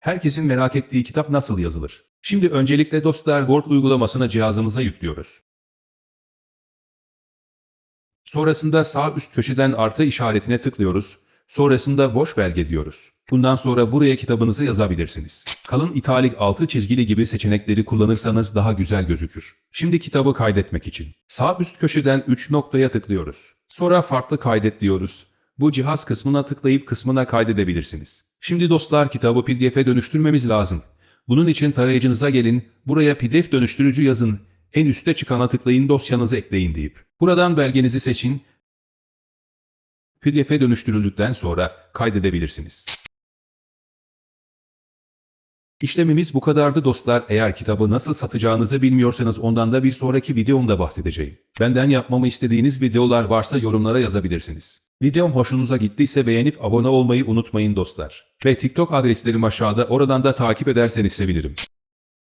Herkesin merak ettiği kitap nasıl yazılır? Şimdi öncelikle dostlar Word uygulamasını cihazımıza yüklüyoruz. Sonrasında sağ üst köşeden artı işaretine tıklıyoruz. Sonrasında boş belge diyoruz. Bundan sonra buraya kitabınızı yazabilirsiniz. Kalın italik altı çizgili gibi seçenekleri kullanırsanız daha güzel gözükür. Şimdi kitabı kaydetmek için sağ üst köşeden 3 noktaya tıklıyoruz. Sonra farklı kaydet diyoruz. Bu cihaz kısmına tıklayıp kısmına kaydedebilirsiniz. Şimdi dostlar kitabı PDF'e dönüştürmemiz lazım. Bunun için tarayıcınıza gelin, buraya PDF dönüştürücü yazın, en üstte çıkana tıklayın dosyanızı ekleyin deyip. Buradan belgenizi seçin, PDF'e dönüştürüldükten sonra kaydedebilirsiniz. İşlemimiz bu kadardı dostlar. Eğer kitabı nasıl satacağınızı bilmiyorsanız ondan da bir sonraki videomda bahsedeceğim. Benden yapmamı istediğiniz videolar varsa yorumlara yazabilirsiniz. Videom hoşunuza gittiyse beğenip abone olmayı unutmayın dostlar. Ve TikTok adreslerim aşağıda oradan da takip ederseniz sevinirim.